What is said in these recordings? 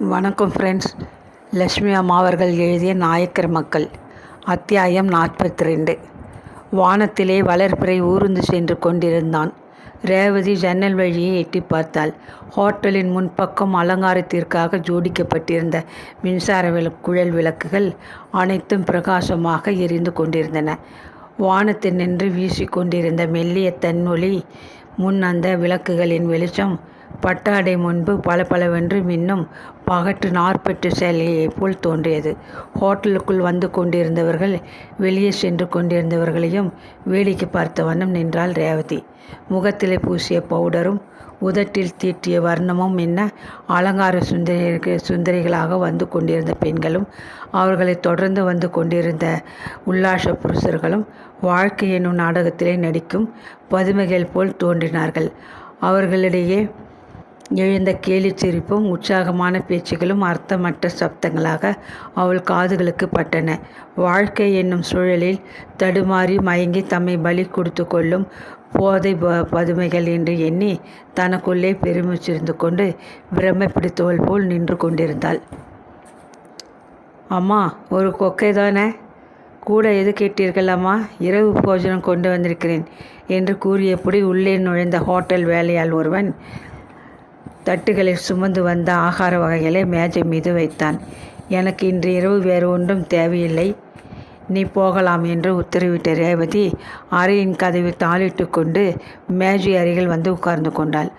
வணக்கம் ஃப்ரெண்ட்ஸ் லக்ஷ்மி அம்மா அவர்கள் எழுதிய நாயக்கர் மக்கள் அத்தியாயம் நாற்பத்தி ரெண்டு வானத்திலே வளர்பிறை ஊர்ந்து சென்று கொண்டிருந்தான். ரேவதி ஜன்னல் வழியை எட்டி பார்த்தாள். ஹோட்டலின் முன்பக்கம் அலங்காரத்திற்காக ஜோடிக்கப்பட்டிருந்த மின்சார விள குழல் விளக்குகள் அனைத்தும் பிரகாசமாக எரிந்து கொண்டிருந்தன. வானத்தில் நின்று வீசிக்கொண்டிருந்த மெல்லிய தன்னொளி முன் அந்த விளக்குகளின் வெளிச்சம் பட்டாடை முன்பு பல பலவென்று மின்னும் பகட்டு நாற்பட்டு சேலையைப் போல் தோன்றியது. ஹோட்டலுக்குள் வந்து கொண்டிருந்தவர்கள் வெளியே சென்று கொண்டிருந்தவர்களையும் வேடிக்கை பார்த்த வண்ணம் நின்றாள் ரேவதி. முகத்திலே பூசிய பவுடரும் உதட்டில் தீட்டிய வர்ணமும் என்ன அலங்கார சுந்தரி சுந்தரிகளாக வந்து கொண்டிருந்த பெண்களும் அவர்களை தொடர்ந்து வந்து கொண்டிருந்த உல்லாச புருஷர்களும் வாழ்க்கை என்னும் நாடகத்திலே நடிக்கும் பதுமைகள் போல் தோன்றினார்கள். அவர்களிடையே எழுந்த கேலிச் சிரிப்பும் உற்சாகமான பேச்சுகளும் அர்த்தமற்ற சப்தங்களாக அவள் காதுகளுக்கு பட்டன. வாழ்க்கை என்னும் சூழலில் தடுமாறி மயங்கி தம்மை பலி கொடுத்து கொள்ளும் போதை ப பதுமைகள் என்று எண்ணி தனக்குள்ளே பெருமிச்சிருந்து கொண்டு பிரமை பிடித்தவள் போல் நின்று கொண்டிருந்தாள். அம்மா ஒரு கொக்கை தானே? கூட எது கேட்டீர்கள் அம்மா? இரவு போஜனம் கொண்டு வந்திருக்கிறேன் என்று கூறியபடி உள்ளே நுழைந்த ஹோட்டல் வேலையால் ஒருவன் தட்டுகளில் சுமந்து வந்த ஆகார வகைகளை மேஜை மீது வைத்தான். எனக்கு இன்று இரவு வேறு ஒன்றும் தேவையில்லை. நீ போகலாம் என்று உத்தரவிட்ட ரேவதி அறையின் கதவை தாளிட்டு கொண்டு மேஜை அருகில் வந்து உட்கார்ந்து கொண்டாள்.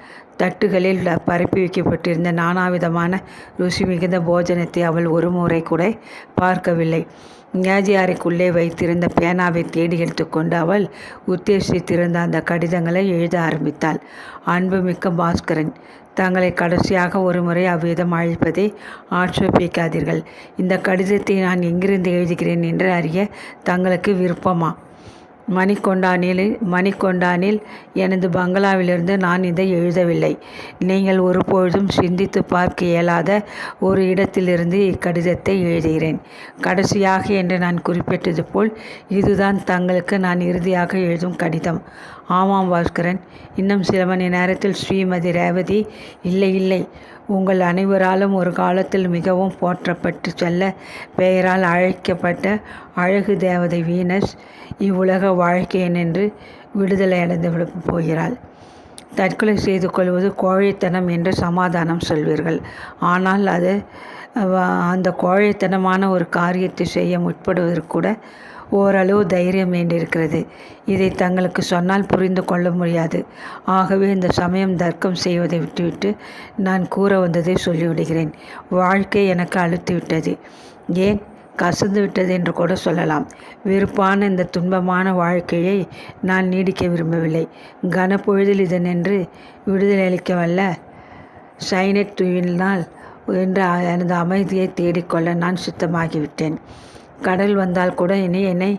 தட்டுகளில் பரப்பி வைக்கப்பட்டிருந்த நானாவிதமான ருசி மிகுந்த போஜனத்தை அவள் ஒரு முறை கூட பார்க்கவில்லை. மேஜை அறைக்குள்ளே வைத்திருந்த பேனாவை தேடி எடுத்துக்கொண்டு அவள் உத்தேசித்திருந்த அந்த கடிதங்களை எழுத ஆரம்பித்தாள். அன்புமிக்க பாஸ்கரன் தங்களை கடைசியாக ஒரு முறை அவ்விதம் அழைப்பதை ஆட்சேபிக்காதீர்கள். இந்த கடிதத்தை நான் எங்கிருந்து எழுதுகிறேன் என்று அறிய தங்களுக்கு விருப்பமா? மணிக்கொண்டானில் மணிக்கொண்டானில் எனது பங்களாவிலிருந்து நான் இதை எழுதவில்லை. நீங்கள் ஒருபொழுதும் சிந்தித்து பார்க்க இயலாத ஒரு இடத்திலிருந்து இக்கடிதத்தை எழுதுகிறேன். கடைசியாக என்று நான் குறிப்பிட்டது போல் இதுதான் தங்களுக்கு நான் இறுதியாக எழுதும் கடிதம். ஆமாம் பாஸ்கரன் இன்னும் சில மணி நேரத்தில் ஸ்ரீமதி ரேவதி இல்லை இல்லை உங்கள் அனைவராலும் ஒரு காலத்தில் மிகவும் போற்றப்பட்டு செல்ல பெயரால் அழைக்கப்பட்ட அழகு தேவதை வீனஸ் இவ்வுலக வாழ்க்கையன் என்று விடுதலை அடைந்து போகிறாள். தற்கொலை செய்து கொள்வது கோழைத்தனம் என்று சமாதானம் சொல்வீர்கள். ஆனால் அது அந்த கோழைத்தனமான ஒரு காரியத்தை செய்ய முற்படுவதற்கு கூட ஓரளவு தைரியம் வேண்டியிருக்கிறது இதை தங்களுக்கு சொன்னால் புரிந்து கொள்ள முடியாது. ஆகவே இந்த சமயம் தர்க்கம் செய்வதை விட்டுவிட்டு நான் கூற வந்ததை சொல்லிவிடுகிறேன். வாழ்க்கை எனக்கு அழுத்துவிட்டது. ஏன்? கசந்து விட்டது என்று கூட சொல்லலாம். வெறுப்பான இந்த துன்பமான வாழ்க்கையை நான் நீடிக்க விரும்பவில்லை. கனப்பொழுதில் இதனென்று விடுதலை அளிக்க வல்ல சைனட் துயினால் என்று எனது அமைதியை தேடிக்கொள்ள நான் சுத்தமாகிவிட்டேன். கடல் வந்தால் கூட இனி என்னை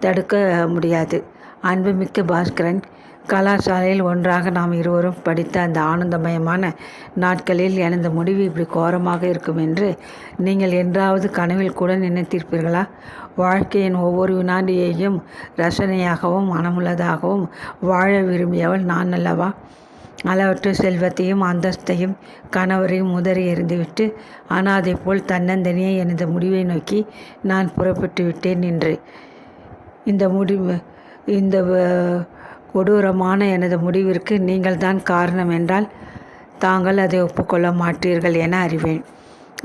தடுக்க முடியாது. அன்புமிக்க பாஸ்கரன் கலாசாலையில் ஒன்றாக நாம் இருவரும் படித்த அந்த ஆனந்தமயமான நாட்களில் எனது முடிவு இப்படி கோரமாக இருக்கும் என்று நீங்கள் என்றாவது கனவில் கூட நினைத்திருப்பீர்களா? வாழ்க்கையின் ஒவ்வொரு வினாடியையும் ரசனையாகவும் மனமுள்ளதாகவும் வாழ விரும்பியவள் நான் அல்லவா? அளவற்ற செல்வத்தையும் அந்தஸ்தையும் கணவரையும் உதறி எறிந்துவிட்டு அனாதை போல் தன்னந்தனியே எனது முடிவை நோக்கி நான் புறப்பட்டு விட்டேன் என்று. இந்த முடிவு இந்த கொடூரமான எனது முடிவிற்கு நீங்கள் தான் காரணம் என்றால் தாங்கள் அதை ஒப்புக்கொள்ள மாட்டீர்கள் என அறிவேன்.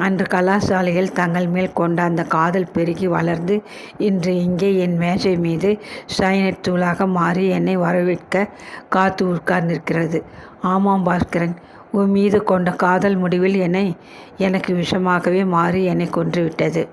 அன்று கலாசாலையில் தங்கள் மேல் கொண்ட அந்த காதல் பெருகி வளர்ந்து இன்று இங்கே என் மேஜை மீது சைனட் தூளாக மாறி என்னை வரவேற்க காத்து உட்கார்ந்திருக்கிறது ஆமாம் பாஸ்கரன் உன் மீது கொண்ட காதல் முடிவில் என்னை எனக்கு விஷமாகவே மாறி என்னை கொன்றுவிட்டது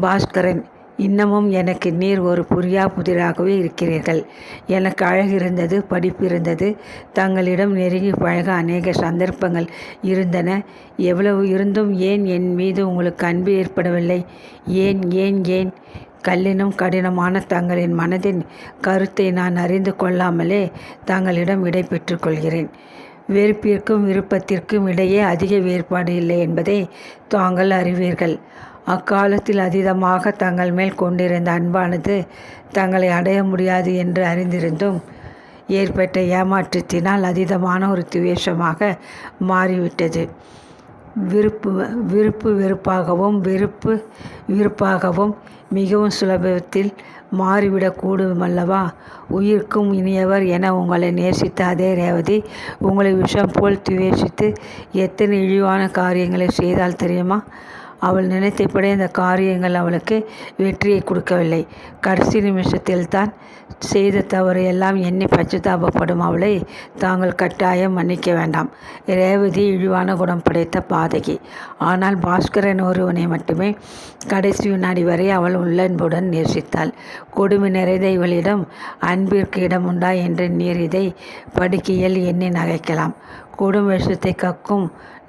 பாஸ்கரன் இன்னமும் எனக்கு நீர் ஒரு புரியா புதிராகவே இருக்கிறீர்கள். எனக்கு அழகு இருந்தது படிப்பு இருந்தது. தங்களிடம் நெருங்கி பழக அநேக சந்தர்ப்பங்கள் இருந்தன. எவ்வளவு இருந்தும் ஏன் என் மீது உங்களுக்கு அன்பு ஏற்படவில்லை? ஏன் ஏன் ஏன்? கல்லினும் கடினமான தங்களின் மனதின் கருத்தை நான் அறிந்து கொள்ளாமலே தங்களிடம் விடை பெற்றுக்கொள்கிறேன் வெறுப்பிற்கும் விருப்பத்திற்கும் இடையே அதிக வேறுபாடு இல்லை என்பதை தாங்கள் அறிவீர்கள். அக்காலத்தில் அதீதமாக தங்கள் மேல் கொண்டிருந்த அன்பானது தங்களை அடைய முடியாது என்று அறிந்திருந்தும் ஏற்பட்ட ஏமாற்றத்தினால் அதீதமான ஒரு துவேஷமாக மாறிவிட்டது. விருப்பு விருப்பு வெறுப்பாகவும் வெறுப்பு விருப்பாகவும் மிகவும் சுலபத்தில் மாறிவிடக்கூடும் அல்லவா உயிருக்கும் இனியவர் என உங்களை நேசித்த அதே ரேவதி உங்களை விஷம் போல் துவேஷித்து எத்தனை இழிவான காரியங்களை செய்தால் தெரியுமா? அவள் நினைத்தபடி அந்த காரியங்கள் அவளுக்கு வெற்றியை கொடுக்கவில்லை. கடைசி நிமிஷத்தில் தான் செய்த தவறு எல்லாம் எண்ணி பச்சுதாபப்படும் அவளை தாங்கள் கட்டாயம் மன்னிக்க வேண்டாம். ரேவதி இழிவான குணம் படைத்த பாதகி. ஆனால் பாஸ்கரன் ஒருவனை மட்டுமே கடைசி வினாடி வரை அவள் உள்ளன்புடன் நேசித்தாள். கொடுமை நிறைந்த இவளிடம் அன்பிற்கு இடம் உண்டா என்று நீர் இதை படுக்கையில் எண்ணி நகைக்கலாம். கொடும் விஷத்தை கக்கும்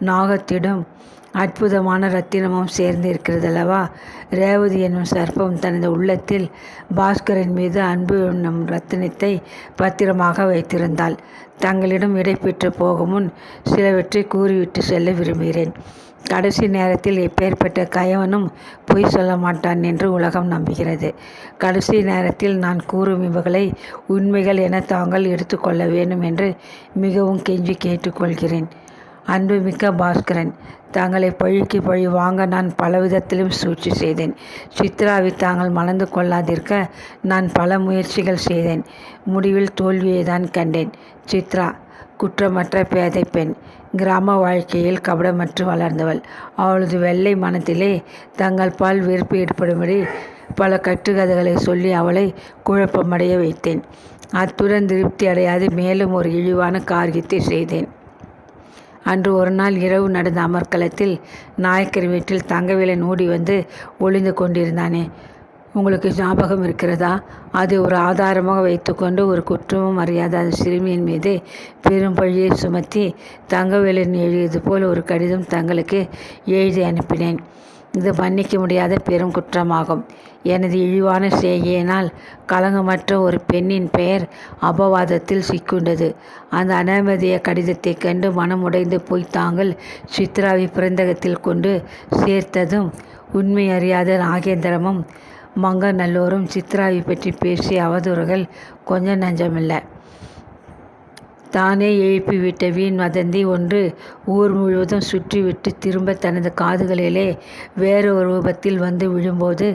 நாகத்திடும் அற்புதமான ரத்தினமும் சேர்ந்து இருக்கிறதல்லவா? ரேவதி என்னும் சர்ப்பம் தனது உள்ளத்தில் பாஸ்கரின் மீது அன்பு என்னும் ரத்தினத்தை பத்திரமாக வைத்திருந்தாள். தங்களிடம் விடைபெற்று போகும் முன் சிலவற்றை கூறிவிட்டு செல்ல விரும்புகிறேன். கடைசி நேரத்தில் எப்பேற்பட்ட கயவனும் பொய் சொல்ல மாட்டான் என்று உலகம் நம்புகிறது. கடைசி நேரத்தில் நான் கூறும் இவர்களை உண்மைகள் என தாங்கள் எடுத்துக்கொள்ள வேண்டும் என்று மிகவும் கெஞ்சி கேட்டுக்கொள்கிறேன். அன்புமிக்க பாஸ்கரன் தங்களை பழிக்கு பழி வாங்க நான் பலவிதத்திலும் சூழ்ச்சி செய்தேன். சித்ராவை தாங்கள் மணந்து கொள்ளாதிருக்க நான் பல முயற்சிகள் செய்தேன். முடிவில் தோல்வியை தான் கண்டேன். சித்ரா குற்றமற்ற பேதை பெண் கிராம வாழ்க்கையில் கபடமற்று வளர்ந்தவள். அவளது வெள்ளை மனத்திலே தங்கள் பால் வெறுப்பு ஏற்படும்படி பல கட்டுக்கதைகளை சொல்லி அவளை குழப்பமடைய வைத்தேன். அத்துடன் திருப்தி அடையாது மேலும் ஒரு இழிவான காரியத்தை செய்தேன். அன்று ஒரு நாள் இரவு நடந்த அமர்க்களத்தில் நாயக்கர் வீட்டில் தங்கவேலன் ஓடி வந்து ஒளிந்து கொண்டிருந்தானே. உங்களுக்கு ஞாபகம் இருக்கிறதா? அதை ஒரு ஆதாரமாக வைத்துக்கொண்டு ஒரு குற்றமும் அறியாத அந்த சிறுமியின் மீது பெரும் பழியை சுமத்தி தங்கவேலன் எழுதியது போல் ஒரு கடிதம் தங்களுக்கு எழுதி அனுப்பினேன். இது மன்னிக்க முடியாத பெரும் குற்றமாகும். எனது இழிவான செய்கையினால் களங்கமற்ற ஒரு பெண்ணின் பெயர் அபவாதத்தில் சிக்குண்டது. அந்த அனுமதிய கடிதத்தை கண்டு மனம் உடைந்து போய் தாங்கள் சித்ராவை பிறந்தகத்தில் கொண்டு சேர்த்ததும் உண்மை அறியாத நாகேந்திரமும் மங்கநல்லூரும் சித்ராவை பற்றி பேசிய அவதூறுகள் கொஞ்சம் நஞ்சமில்லை. தானே எழுப்பிவிட்ட வீண் வதந்தி ஒன்று ஊர் முழுவதும் சுற்றிவிட்டு திரும்ப தனது காதுகளிலே வேறு ஒரு ரூபத்தில் வந்து விழும்போது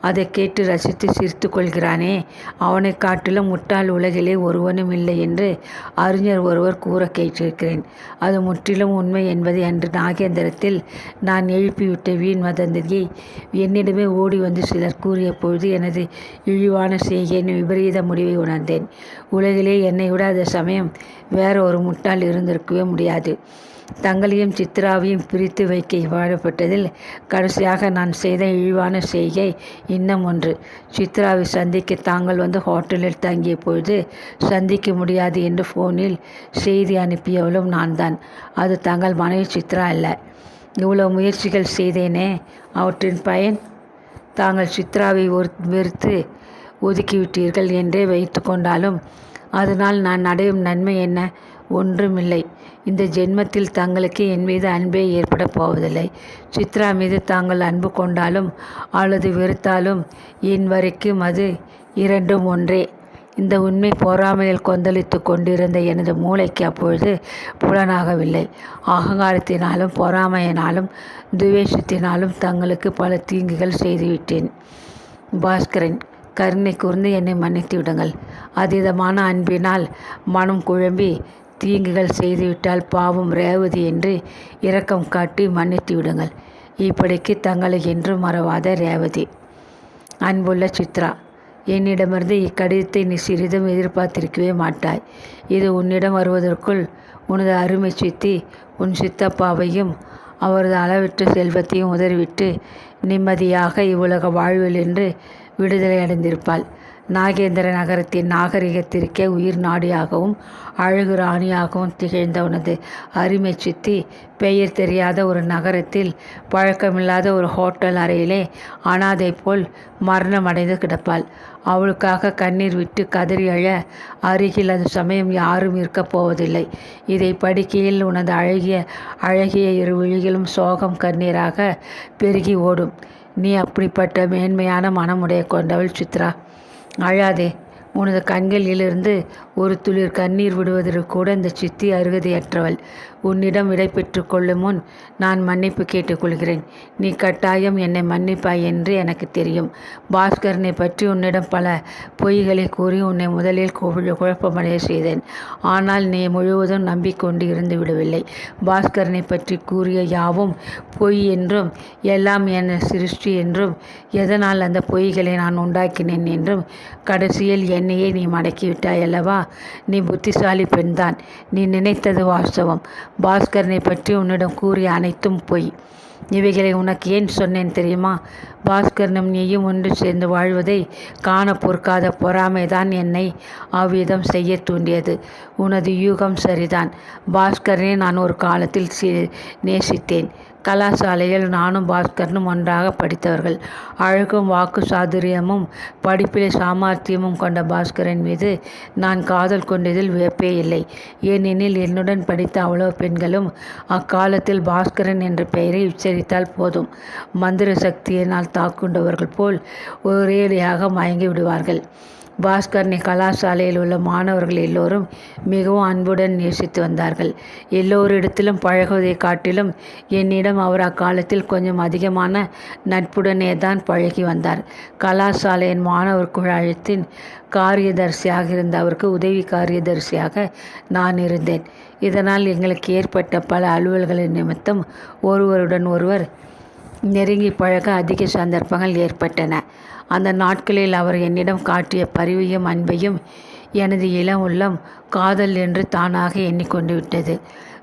அதை கேட்டு ரசித்து சிரித்து கொள்கிறானே. அவனை காட்டிலும் முட்டாள் உலகிலே ஒருவனும் இல்லை என்று அறிஞர் ஒருவர் கூற கேட்டிருக்கிறேன். அது முற்றிலும் உண்மை என்பதை அன்று நாகேந்திரத்தில் நான் எழுப்பிவிட்ட வீண் வதந்தியை என்னிடமே ஓடி வந்து சிலர் கூறிய பொழுது எனது இழிவான செய்கையின் விபரீத முடிவை உணர்ந்தேன். உலகிலே என்னை விட அந்த சமயம் வேற ஒரு முட்டாள் இருந்திருக்கவே முடியாது. தங்களையும் சித்ராவையும் பிரித்து வைக்க வாழப்பட்டதில் கடைசியாக நான் செய்த இழிவான செய்கை இன்னும் ஒன்று. சித்ராவை சந்திக்க தாங்கள் வந்து ஹோட்டலில் தங்கிய பொழுது சந்திக்க முடியாது என்று ஃபோனில் செய்தி அனுப்பியவளும் நான் தான் அது தங்கள் மனைவி சித்ரா அல்ல. இவ்வளோ முயற்சிகள் செய்தேனே. அவற்றின் பயன்? தாங்கள் சித்ராவை ஒரு வெறுத்து ஒதுக்கிவிட்டீர்கள் என்றே வைத்து கொண்டாலும் அதனால் நான் அடையும் நன்மை என்ன? ஒன்றுமில்லை. இந்த ஜென்மத்தில் தங்களுக்கு என் மீது அன்பே ஏற்பட போவதில்லை. சித்ரா மீது தாங்கள் அன்பு கொண்டாலும் அல்லது வெறுத்தாலும் என் வரைக்கும் அது இரண்டும் ஒன்றே. இந்த உண்மை பொறாமையில் கொந்தளித்து கொண்டிருந்த எனது மூளைக்கு அப்பொழுது புலனாகவில்லை. அகங்காரத்தினாலும் பொறாமையினாலும் துவேஷத்தினாலும் தங்களுக்கு பல தீங்குகள் செய்துவிட்டேன். பாஸ்கரன் கருணை கூர்ந்து என்னை மன்னித்து விடுங்கள். அதீதமான அன்பினால் மனம் குழம்பி தீங்குகள் செய்துவிட்டால் பாவம் ரேவதி என்று இரக்கம் காட்டி மன்னித்து விடுங்கள். இப்படிக்கு தங்களை என்றும் மறவாத ரேவதி. அன்புள்ள சித்ரா என்னிடமிருந்து இக்கடிதத்தை நீ சிறிதும் எதிர்பார்த்திருக்கவே மாட்டாய். இது உன்னிடம் வருவதற்குள் உனது அருமை சித்தி உன் சித்தப்பாவையும் அவரது அளவிற்ற செல்வத்தையும் உதறிவிட்டு நிம்மதியாக இவ்வுலக வாழ்வில் என்று விடுதலை அடைந்திருப்பாள். நாகேந்திர நகரத்தின் நாகரிகத்திற்கே உயிர் நாடியாகவும் அழகு ராணியாகவும் திகழ்ந்தவனது அருமை சித்தி பெயர் தெரியாத ஒரு நகரத்தில் பழக்கமில்லாத ஒரு ஹோட்டல் அறையிலே அனாதை போல் மரணம் அடைந்து கிடப்பாள். அவளுக்காக கண்ணீர் விட்டு கதறி அழ அருகில் அது சமயம் யாரும் இருக்கப் போவதில்லை. இதை படிக்கையில் உனது அழகிய அழகிய இரு விழிகளும் சோகம் கண்ணீராக பெருகி ஓடும். நீ அப்படிப்பட்ட மேன்மையான மனமுடைய கொண்டவள் சித்ரா. அழாதே உனது கண்களிலிருந்து ஒரு துளிர் கண்ணீர் விடுவதற்கு கூட இந்த சித்தி அருகதையற்றவள். உன்னிடம் விடை பெற்று கொள்ளும் முன் நான் மன்னிப்பு கேட்டுக்கொள்கிறேன் நீ கட்டாயம் என்னை மன்னிப்பாய் என்று எனக்கு தெரியும். பாஸ்கரனை பற்றி உன்னிடம் பல பொய்களை கூறி உன்னை முதலில் குழப்பமடைய செய்தேன். ஆனால் நீ முழுவதும் நம்பிக்கொண்டு இருந்து விடவில்லை. பாஸ்கரனை பற்றி கூறிய யாவும் பொய் என்றும் எல்லாம் என் சிருஷ்டி என்றும் எதனால் அந்த பொய்களை நான் உண்டாக்கினேன் என்றும் கடைசியில் என்னையே நீ மடக்கிவிட்டாய் அல்லவா? நீ புத்திசாலி பெண்தான். நீ நினைத்தது வாஸ்தவம். பாஸ்கரனை பற்றி உன்னிடம் கூறிய அனைத்தும் பொய். இவைகளை உனக்கு ஏன் சொன்னேன் தெரியுமா? பாஸ்கரனும் நீயும் ஒன்று சேர்ந்து வாழ்வதை காண பொறுக்காத பொறாமைதான் என்னை அவ்விதம் செய்ய தூண்டியது. உனது யூகம் சரிதான். பாஸ்கரனை நான் ஒரு காலத்தில் நேசித்தேன். கலாசாலையில் நானும் பாஸ்கரனும் ஒன்றாக படித்தவர்கள். அழகும் வாக்கு சாதுரியமும் படிப்பிலே சாமர்த்தியமும் கொண்ட பாஸ்கரன் மீது நான் காதல் கொண்டதில் வியப்பே இல்லை. ஏனெனில் என்னுடன் படித்த அவ்வளோ பெண்களும் அக்காலத்தில் பாஸ்கரன் என்ற பெயரை உச்சரித்தால் போதும். மந்திர சக்தியினால் தாக்குண்டவர்கள் போல் ஒரேடியாக மயங்கி விடுவார்கள். பாஸ்கரனை கலாசாலையில் உள்ள மாணவர்கள் எல்லோரும் மிகவும் அன்புடன் நேசித்து வந்தார்கள். எல்லோரிடத்திலும் பழகுவதை காட்டிலும் என்னிடம் அவர் அக்காலத்தில் கொஞ்சம் அதிகமான நட்புடனே தான் பழகி வந்தார். கலாசாலையின் மாணவர் குழாயத்தின் காரியதர்சியாக இருந்த அவருக்கு உதவி காரியதர்சியாக நான் இருந்தேன். இதனால் எங்களுக்கு ஏற்பட்ட பல அலுவல்களின் நிமித்தம் ஒருவருடன் ஒருவர் நெருங்கி பழக அதிக சந்தர்ப்பங்கள் ஏற்பட்டன. அந்த நாட்களில் அவர் என்னிடம் காட்டிய பரிவையும் அன்பையும் எனது இளம் உள்ளம் காதல் என்று தானாக எண்ணிக்கொண்டு விட்டது.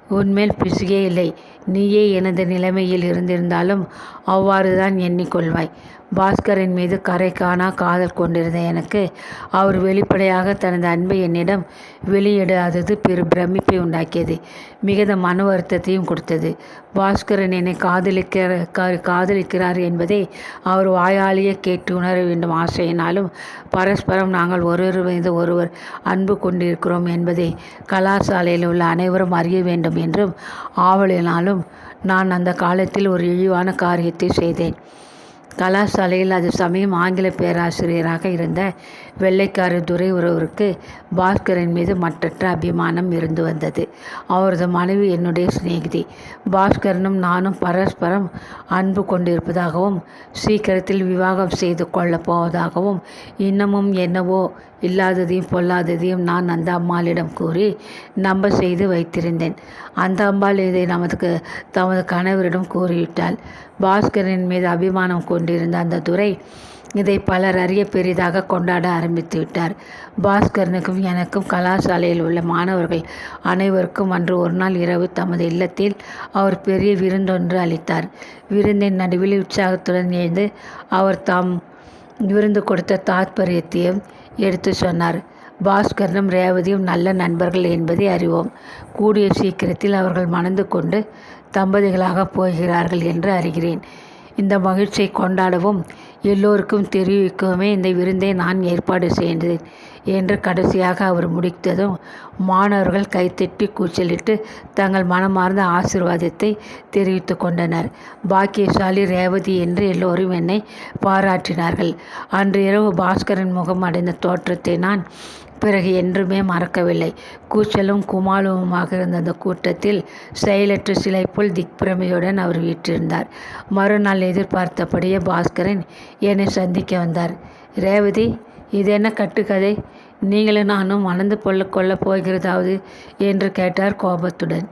உன்மேல் பிசுகே இல்லை. நீயே எனது நிலைமையில் இருந்திருந்தாலும் அவ்வாறுதான் எண்ணிக்கொள்வாய். பாஸ்கரின் மீது கரை காணா காதல் கொண்டிருந்த எனக்கு அவர் வெளிப்படையாக தனது அன்பை என்னிடம் வெளியிடாதது பெரு பிரமிப்பை உண்டாக்கியது. மிகுந்த மன வருத்தத்தையும் கொடுத்தது. பாஸ்கரன் என்னை காதலிக்கிற கா- காதலிக்கிறார் என்பதை அவர் வாயாலேயே கேட்டு உணர வேண்டும். ஆசையினாலும் பரஸ்பரம் நாங்கள் ஒருவர் மீது ஒருவர் அன்பு கொண்டிருக்கிறோம் என்பதை கலாசாலையில் உள்ள அனைவரும் அறிய வேண்டும் என்றும் ஆவலினாலும் நான் அந்த காலத்தில் ஒரு இழிவான காரியத்தை செய்தேன். கலாசாலையில் அது சமயம் ஆங்கில பேராசிரியராக இருந்த வெள்ளைக்கார துரை ஒருவருக்கு பாஸ்கரின் மீது மற்றற்ற அபிமானம் இருந்து வந்தது. அவரது மனைவி என்னுடைய சிநேகிதி. பாஸ்கரனும் நானும் பரஸ்பரம் அன்பு கொண்டிருப்பதாகவும் சீக்கிரத்தில் விவாகம் செய்து கொள்ளப் போவதாகவும் இன்னமும் என்னவோ இல்லாததையும் பொல்லாததையும் நான் அந்த அம்மாளிடம் கூறி நம்ப செய்து வைத்திருந்தேன். அந்த அம்பாள் இதை நமதுக்கு தமது கணவரிடம் கூறிவிட்டாள். பாஸ்கரன் மீது அபிமானம் கொண்டிருந்த அந்த துறை இதை பலர் அறிய பெரிதாக கொண்டாட ஆரம்பித்து விட்டார். பாஸ்கரனுக்கும் எனக்கும் கலாசாலையில் உள்ள மாணவர்கள் அனைவருக்கும் அன்று ஒரு நாள் இரவு தமது இல்லத்தில் அவர் பெரிய விருந்தொன்று அளித்தார். விருந்தின் நடுவில் உற்சாகத்துடன் எழுந்து அவர் தாம் விருந்து கொடுத்த தாத்பரியத்தையும் எடுத்து சொன்னார். பாஸ்கரனும் ரேவதியும் நல்ல நண்பர்கள் என்பதை அறிவோம். கூடிய சீக்கிரத்தில் அவர்கள் மணந்து கொண்டு தம்பதிகளாக போகிறார்கள் என்று அறிகிறேன். இந்த மகிழ்ச்சியை கொண்டாடவும் எல்லோருக்கும் தெரிவிக்கவுமே இந்த விருந்தை நான் ஏற்பாடு செய்தேன் என்று கடைசியாக அவர் முடித்ததும் மாணவர்கள் கைத்தட்டி கூச்சலிட்டு தங்கள் மனமார்ந்த ஆசிர்வாதத்தை தெரிவித்து கொண்டனர். பாக்கியசாலி ரேவதி என்று எல்லோரும் என்னை பாராட்டினார்கள். அன்று இரவு பாஸ்கரன் முகம் அடைந்த தோற்றத்தை நான் பிறகு என்றுமே மறக்கவில்லை. கூச்சலும் குமாலுமாக இருந்த அந்த கூட்டத்தில் செயலற்ற சிலை போல் திக்பிரமையுடன் அவர் வீற்றிருந்தார். மறுநாள் எதிர்பார்த்தபடியே பாஸ்கரன் என்னை சந்திக்க வந்தார். ரேவதி இது என்ன கட்டுக்கதை? நீங்களும் நானும் மணந்து கொள்ள கொள்ளப் போகிறதாவது? என்று கேட்டார் கோபத்துடன்.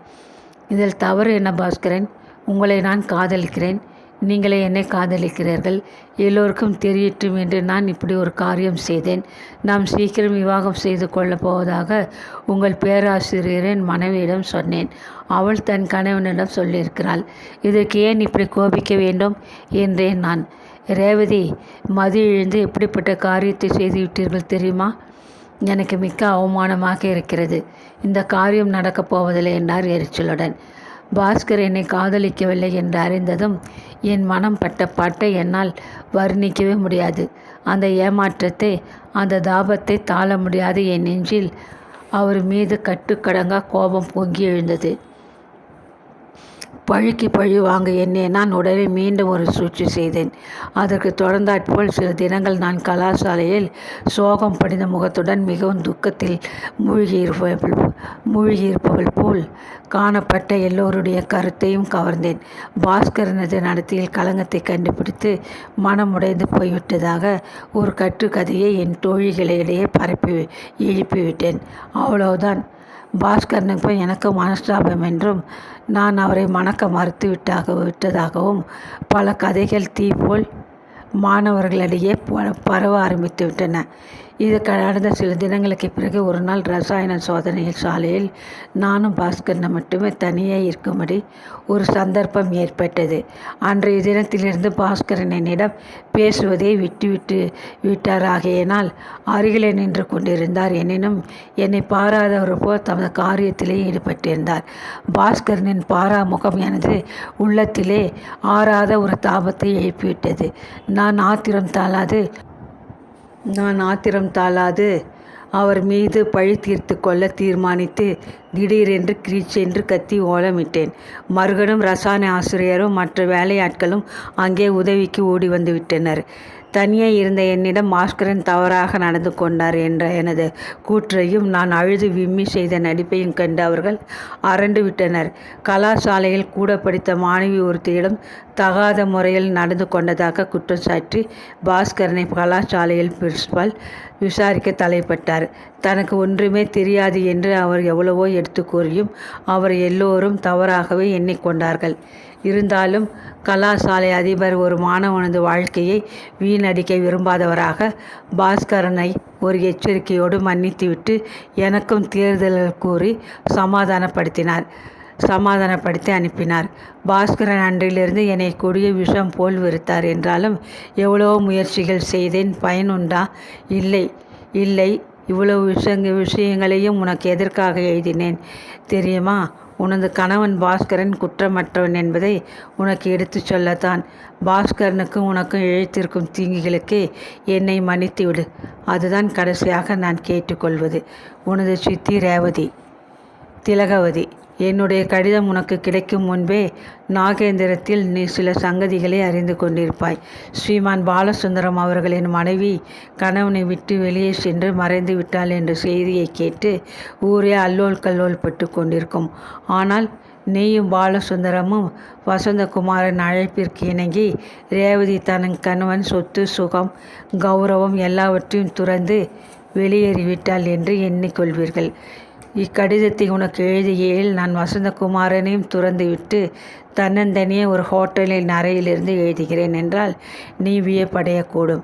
இதில் தவறு என்ன பாஸ்கரன்? உங்களை நான் காதலிக்கிறேன். நீங்களே என்னை காதலிக்கிறீர்கள். எல்லோருக்கும் தெரியட்டும் என்று நான் இப்படி ஒரு காரியம் செய்தேன். நாம் சீக்கிரம் விவாகம் செய்து கொள்ளப் போவதாக உங்கள் பேராசிரியரின் மனைவியிடம் சொன்னேன். அவள் தன் கணவனிடம் சொல்லியிருக்கிறாள். இதற்கு ஏன் இப்படி கோபிக்க வேண்டும்? என்றேன் நான். ரேவதி மதி இழந்து எப்படிப்பட்ட காரியத்தை செய்துவிட்டீர்கள் தெரியுமா? எனக்கு மிக்க அவமானமாக இருக்கிறது. இந்த காரியம் நடக்கப் போவதில்லை என்றார் எரிச்சலுடன். பாஸ்கர் என்னை காதலிக்கவில்லை என்று அறிந்ததும் என் மனம் பட்ட பாட்டை என்னால் வர்ணிக்கவே முடியாது. அந்த ஏமாற்றத்தை அந்த தாபத்தை தாழ முடியாது. என் நெஞ்சில் அவர் மீது கட்டுக்கடங்கா கோபம் பொங்கி எழுந்தது. பழிக்கு பழி வாங்க எண்ணே நான் உடனே மீண்டும் ஒரு சூழ்ச்சி செய்தேன். அதற்கு தொடர்ந்தாற்போல் சில தினங்கள் நான் கலாசாலையில் சோகம் படிந்த முகத்துடன் மிகவும் துக்கத்தில் மூழ்கியிருப்பவள் மூழ்கியிருப்பவள் போல் காணப்பட்ட எல்லோருடைய கருத்தையும் கவர்ந்தேன். பாஸ்கரனது நடத்தியில் கலங்கத்தை கண்டுபிடித்து மனம் உடைந்து போய்விட்டதாக ஒரு கட்டுக்கதையை என் தோழிகளிடையே பரப்பி எழுப்பிவிட்டேன். அவ்வளவுதான். பாஸ்கரனுக்கும் எனக்கும் மனஸ்தாபம் என்றும் நான் அவரை மணக்க மறுத்து விட்டாக விட்டதாகவும் பல கதைகள் தீ போல் மாணவர்களிடையே ப பரவ ஆரம்பித்து விட்டன. இது கடந்த சில தினங்களுக்கு பிறகு ஒரு நாள் ரசாயன சோதனையில் சாலையில் நானும் பாஸ்கரனை மட்டுமே தனியே இருக்கும்படி ஒரு சந்தர்ப்பம் ஏற்பட்டது. அன்றைய தினத்திலிருந்து பாஸ்கரன் என்னிடம் பேசுவதை விட்டுவிட்டு விட்டாராகையினால் அருகிலே நின்று கொண்டிருந்தார். எனினும் என்னை பாராதவர் போல் தமது காரியத்திலே ஈடுபட்டிருந்தார். பாஸ்கரனின் பாரா முகம் எனது உள்ளத்திலே ஆறாத ஒரு தாபத்தை எழுப்பிவிட்டது. நான் ஆத்திரம் தாளாது நான் ஆத்திரம் தாளாது அவர் மீது பழி தீர்த்து கொள்ள தீர்மானித்து திடீரென்று கிரீச்சென்று கத்தி ஓலமிட்டேன். மறுகணம் ரசாயன ஆசிரியரும் மற்ற வேலையாட்களும் அங்கே உதவிக்கு ஓடி வந்து விட்டனர். தனியே இருந்த என்னிடம் பாஸ்கரன் தவறாக நடந்து கொண்டார் என்ற எனது கூற்றையும் நான் அழுது விம்மி செய்த நடிப்பையும் கண்டு அவர்கள் அரண்டு விட்டனர். கலாசாலையில் கூட படித்த மாணவி ஒருத்தியிடம் தகாத முறையில் நடந்து கொண்டதாக குற்றம் சாட்டி பாஸ்கரனை கலாசாலையில் பிரின்சிபால் விசாரிக்க தலைப்பட்டார். தனக்கு ஒன்றுமே தெரியாது என்று அவர் எவ்வளவோ எடுத்து கூறியும் அவர் எல்லோரும் தவறாகவே எண்ணிக்கொண்டார்கள். இருந்தாலும் கலாசாலை அதிபர் ஒரு மாணவனது வாழ்க்கையை வீணடிக்க விரும்பாதவராக பாஸ்கரனை ஒரு எச்சரிக்கையோடு மன்னித்துவிட்டு எனக்கும் தேர்தல்கள் கூறி சமாதானப்படுத்தினார். சமாதானப்படுத்தி அனுப்பினார். பாஸ்கரன் அன்றிலிருந்து என்னை கொடிய விஷம் போல் வெறுத்தார். என்றாலும் எவ்வளோ முயற்சிகள் செய்தேன். பயனுண்டா இல்லை. இல்லை. இவ்வளவு விஷங்க விஷயங்களையும் உனக்கு எதற்காக எழுதினேன்? தெரியுமா? உனது கணவன் பாஸ்கரன் குற்றமற்றவன் என்பதை உனக்கு எடுத்துச் சொல்லத்தான். பாஸ்கரனுக்கும் உனக்கும் இழைத்திருக்கும் தீங்குகளுக்கே என்னை மன்னித்து விடு அதுதான் கடைசியாக நான் கேட்டுக்கொள்வது. உனது சித்தி ரேவதி திலகவதி. என்னுடைய கடிதம் உனக்கு கிடைக்கும் முன்பே நாகேந்திரத்தில் நீ சில சங்கதிகளை அறிந்து கொண்டிருப்பாய். ஸ்ரீமான் பாலசுந்தரம் அவர்களின் மனைவி கணவனை விட்டு வெளியே சென்று மறைந்து விட்டாள் என்ற செய்தியை கேட்டு ஊரே அல்லோல் கல்லோல் பட்டு கொண்டிருக்கும். ஆனால் நீயும் பாலசுந்தரமும் வசந்தகுமாரன் அழைப்பிற்கு இணங்கி ரேவதி தன் கணவன் சொத்து சுகம் கௌரவம் எல்லாவற்றையும் துறந்து வெளியேறிவிட்டாள் என்று எண்ணிக்கொள்வீர்கள் இக்கடிதத்தை உனக்கு எழுதியில் நான் வசந்தகுமாரனையும் துறந்துவிட்டு தன்னந்தனியே ஒரு ஹோட்டலின் அறையிலிருந்து எழுதுகிறேன் என்றால் நீ வியப்படையக்கூடும்.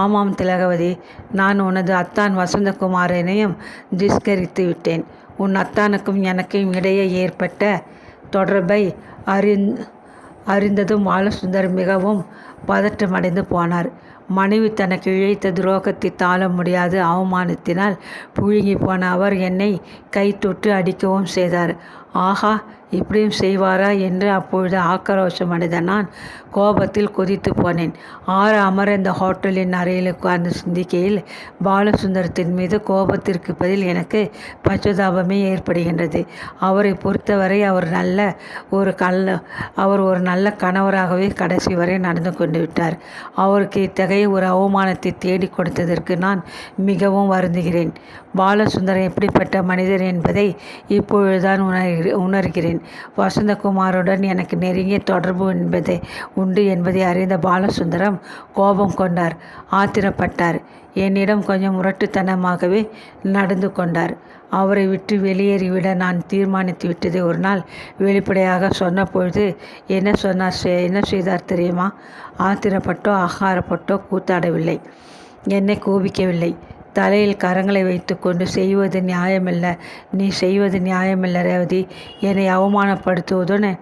ஆமாம் திலகவதி நான் உனது அத்தான் வசந்தகுமாரனையும் திஸ்கரித்து விட்டேன் உன் அத்தானுக்கும் எனக்கும் இடையே ஏற்பட்ட தொடர்பை அறிந் அறிந்ததும் பாலசுந்தர் மிகவும் பதற்றமடைந்து போனார். மனைவி தனக்கு இழைத்த துரோகத்தை தாழ முடியாது அவமானத்தினால் புழுங்கி போன அவர் என்னை கை தொட்டு அடிக்கவும் செய்தார். ஆஹா இப்படியும் செய்வாரா என்று அப்பொழுது ஆக்ரோஷம் அடைந்த நான் கோபத்தில் கொதித்து போனேன். ஆறு அமர் இந்த ஹோட்டலின் அறையில் உட்கார்ந்து சிந்திக்கையில் பாலசுந்தரத்தின் மீது கோபத்திற்கு பதில் எனக்கு பச்சதாபமே ஏற்படுகின்றது. அவரை பொறுத்தவரை அவர் நல்ல ஒரு கல்ல அவர் ஒரு நல்ல கணவராகவே கடைசி வரை நடந்து கொண்டு விட்டார். அவருக்கு இத்தகைய ஒரு அவமானத்தை தேடி கொடுத்ததற்கு நான் மிகவும் வருந்துகிறேன். பாலசுந்தரம் எப்படிப்பட்ட மனிதர் என்பதை இப்பொழுதுதான் உணர் உணர்கிறேன். வசந்தகுமாருடன் எனக்கு நெருங்கிய தொடர்பு என்பதை உண்டு என்பதை அறிந்த பாலசுந்தரம் கோபம் கொண்டார் ஆத்திரப்பட்டார். என்னிடம் கொஞ்சம் முரட்டுத்தனமாகவே நடந்து கொண்டார். அவரை விட்டு வெளியேறிவிட நான் தீர்மானித்து விட்டதை ஒரு நாள் வெளிப்படையாக சொன்னபொழுது என்ன சொன்னார் என்ன செய்தார் தெரியுமா? ஆத்திரப்பட்டோ ஆகாரப்பட்டோ கூத்தாடவில்லை. என்னை கோபிக்கவில்லை. தலையில் கரங்களை வைத்துக்கொண்டு செய்வது நியாயமில்ல. நீ செய்வது நியாயமில்ல ரேவதி. என்னை அவமானப்படுத்துவதுன்னு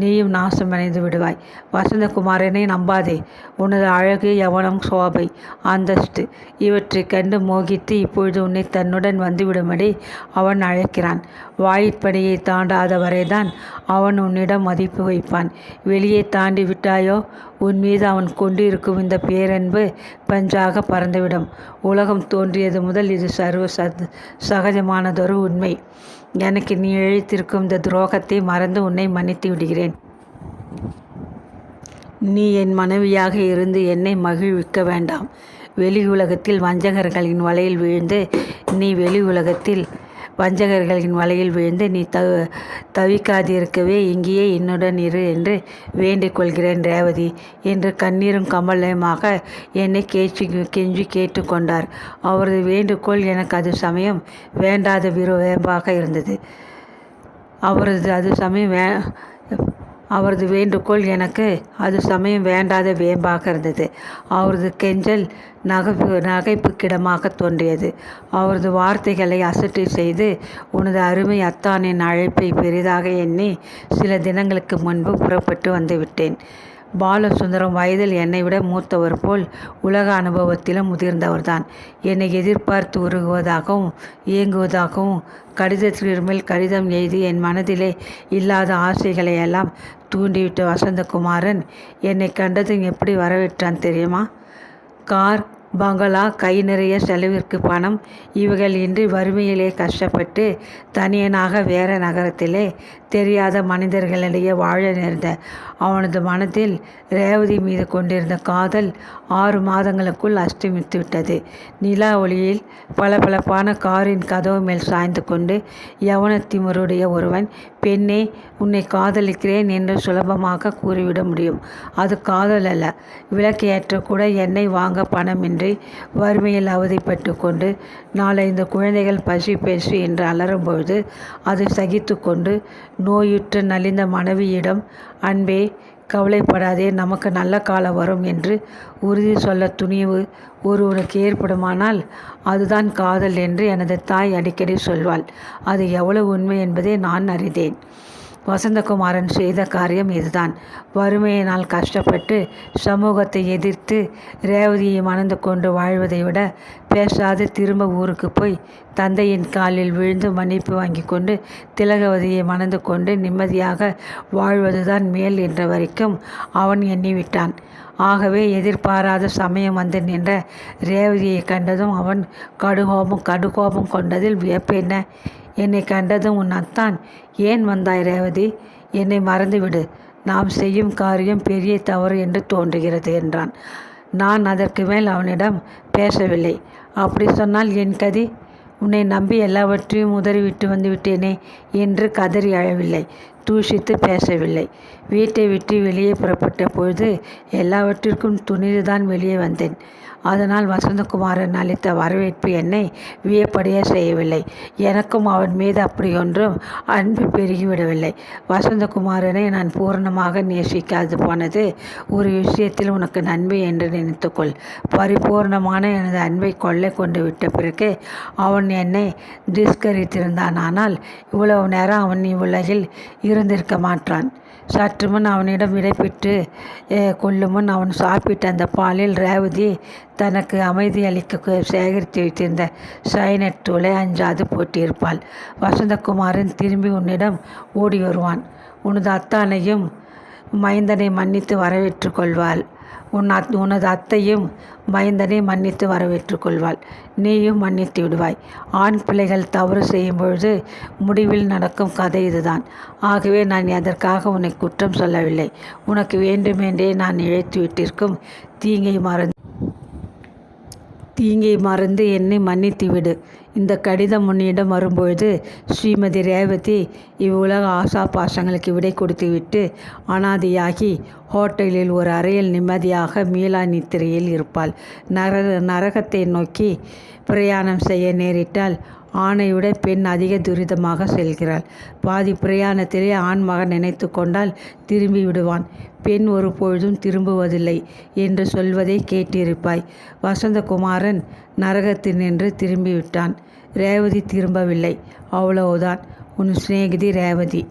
நீயும் நாசமடைந்து விடுவாய். வசந்தகுமாரனை நம்பாதே. உனது அழகு யவனம் சோபை. அந்தஸ்து. இவற்றைக் கண்டு மோகித்து இப்பொழுது உன்னை தன்னுடன் வந்துவிடும்படி அவன் அழைக்கிறான். வாயிற்படியை தாண்டாத வரைதான் அவன் உன்னிடம் மதிப்பு வைப்பான். வெளியே தாண்டி விட்டாயோ? உன் மீது அவன் கொண்டிருக்கும் இந்த பேரன்பு பஞ்சாக பறந்துவிடும். உலகம் தோன்றியது முதல் இது சர்வ சத் சகஜமானதொரு உண்மை. எனக்கு நீ இழைத்திருக்கும் இந்த துரோகத்தை மறந்து உன்னை மன்னித்து விடுகிறேன். நீ என் மனைவியாக இருந்து என்னை மகிழ்விக்க வேண்டாம். வெளி உலகத்தில் வஞ்சகர்களின் வலையில் விழுந்து நீ வெளி உலகத்தில் வஞ்சகர்களின் வலையில் விழுந்து நீ த தவிக்காதிருக்கவே இங்கேயே என்னுடன் இரு என்று வேண்டிக் கொள்கிறேன் ரேவதி என்று கண்ணீரும் கமலமாக என்னை கேச்சு கெஞ்சி கேட்டுக்கொண்டார் அவரது வேண்டுகோள் எனக்கு அது சமயம் வேண்டாத விரு வேம்பாக இருந்தது. அவரது அது சமயம் வே அவரது வேண்டுகோள் எனக்கு அது சமயம் வேண்டாத வேம்பாக இருந்தது. அவரது கெஞ்சல் நகைப்பு நகைப்புக்கிடமாக தோன்றியது. அவரது வார்த்தைகளை அசட்டை செய்து உனது அருமை அத்தானின் அழைப்பை பெரிதாக எண்ணி சில தினங்களுக்கு முன்பு புறப்பட்டு வந்துவிட்டேன் பாலசுந்தரம் வயதில் என்னை விட மூத்தவர் போல் உலக அனுபவத்திலும் முதிர்ந்தவர்தான். என்னை எதிர்பார்த்து உருகுவதாகவும் இயங்குவதாகவும் கடிதத்திற்கு மேல் கடிதம் எழுதி என் மனதிலே இல்லாத ஆசைகளை எல்லாம் தூண்டிவிட்ட வசந்தகுமாரன் என்னை கண்டதும் எப்படி வரவேற்றான் தெரியுமா? கார் பங்களா கை நிறைய செலவிற்கு பணம் இவைகள் இன்றி வறுமையிலே கஷ்டப்பட்டு தனியனாக வேற நகரத்திலே தெரியாத மனிதர்களிடையே வாழ நேர்ந்த அவனது மனத்தில் ரேவதி மீது கொண்டிருந்த காதல் ஆறு மாதங்களுக்குள் அஸ்தமித்து விட்டது நிலா ஒளியில் பளபளப்பான காரின் கதவு மேல் சாய்ந்து கொண்டு யவனத்திமருடைய ஒருவன் பெண்ணே உன்னை காதலிக்கிறேன் என்று சுலபமாக கூறிவிட முடியும். அது காதல் அல்ல. விளக்கேற்ற கூட எண்ணெய் வாங்க பணமின்றி வறுமையில் அவதிப்பட்டு கொண்டு நாலైந்து குழந்தைகள் பசி பேசி என்று அலறும்பொழுது அதை சகித்து கொண்டு நோயுற்று நலிந்த மனைவியிடம் அன்பே கவலைப்படாதே நமக்கு நல்ல காலம் வரும் என்று உறுதி சொல்ல துணிவு ஒருவனுக்கு ஏற்படுமானால் அதுதான் காதல் என்று எனது தாய் அடிக்கடி சொல்வாள். அது எவ்வளவு உண்மை என்பதை நான் அறிந்தேன். வசந்தகுமாரன் செய்த காரியம் இதுதான். வறுமையினால் கஷ்டப்பட்டு சமூகத்தை எதிர்த்து ரேவதியை மணந்து கொண்டு வாழ்வதை விட பேசாது திரும்ப ஊருக்கு போய் தந்தையின் காலில் விழுந்து மன்னிப்பு வாங்கி கொண்டு திலகவதியை மணந்து கொண்டு நிம்மதியாக வாழ்வதுதான் மேல் என்ற வரைக்கும் அவன் எண்ணிவிட்டான். ஆகவே எதிர்பாராத சமயம் வந்து நின்ற ரேவதியை கண்டதும் அவன் கடுகோபம் கடுகோபம் கொண்டதில் வியப்பென்ன என்னை கண்டதும் உன் அத்தான். ஏன் வந்தாய் ரேவதி? என்னை மறந்துவிடு. நாம் செய்யும் காரியம் பெரிய தவறு என்று தோன்றுகிறது என்றான். நான் அதற்கு மேல் அவனிடம் பேசவில்லை. அப்படி சொன்னால் என் கதி? உன்னை நம்பி எல்லாவற்றையும் உதறிவிட்டு வந்து விட்டேனே என்று கதறி அழவில்லை. தூஷித்து பேசவில்லை. வீட்டை விட்டு வெளியே புறப்பட்ட பொழுது எல்லாவற்றிற்கும் துணிந்துதான் வெளியே வந்தேன். அதனால் வசந்தகுமாரன் அளித்த வரவேற்பு என்னை வியப்படைய செய்யவில்லை. எனக்கும் அவன் மீது அப்படியொன்றும் அன்பு பெருகிவிடவில்லை. வசந்தகுமாரனை நான் பூரணமாக நேசிக்காது போனது ஒரு விஷயத்தில் உனக்கு நன்மை என்று நினைத்துக்கொள். பரிபூர்ணமான எனது அன்பை கொள்ளை கொண்டு விட்ட பிறகு அவன் என்னை திஸ்கரித்திருந்தான். ஆனால் இவ்வளவு நேரம் அவன் இவ்வுலகில் இருந்திருக்க மாட்டான். சற்று முன் அவனிடம் விடைபெற்று கொள்ளும் முன் அவன் சாப்பிட்ட அந்த பாலில் ரேவதி தனக்கு அமைதி அளிக்க சேகரித்து வைத்திருந்த சைனட் தூளை அஞ்சாது போட்டிருப்பாள். வசந்தகுமாரன் திரும்பி உன்னிடம் ஓடி வருவான். உனது அத்தானையும் மைந்தனை மன்னித்து வரவேற்று கொள்வாள். உன் அத் உனது அத்தையும் மைந்தனை மன்னித்து வரவேற்றுக் கொள்வாள் நீயும் மன்னித்து விடுவாய். ஆண் பிள்ளைகள் தவறு செய்யும் பொழுது முடிவில் நடக்கும் கதை இதுதான். ஆகவே நான் அதற்காக உன்னை குற்றம் சொல்லவில்லை. உனக்கு வேண்டுமென்றே நான் இழைத்து விட்டிருக்கும் தீங்கை மறந்து தீங்கை மறந்து என்னை மன்னித்து விடு. இந்த கடிதம் உன்னிடம் வரும்பொழுது ஸ்ரீமதி ரேவதி இவ்வுலக ஆசா பாசங்களுக்கு விடை கொடுத்துவிட்டு அனாதியாகி ஹோட்டலில் ஒரு அறையில் நிம்மதியாக மீளா நித்திரையில் இருப்பாள். நர நரகத்தை நோக்கி பிரயாணம் செய்ய நேரிட்டால் ஆணையுடன் பெண் அதிக துரிதமாக செல்கிறாள். பாதி பிரயாணத்திலே ஆண் மகன் நினைத்து கொண்டால் திரும்பி விடுவான். பெண் ஒரு பொழுதும் திரும்புவதில்லை என்று சொல்வதை கேட்டிருப்பாய். வசந்தகுமாரன் நரகத்தில் நின்று திரும்பிவிட்டான். ரேவதி திரும்பவில்லை. அவ்வளவுதான். உன் சிநேகிதி ரேவதி.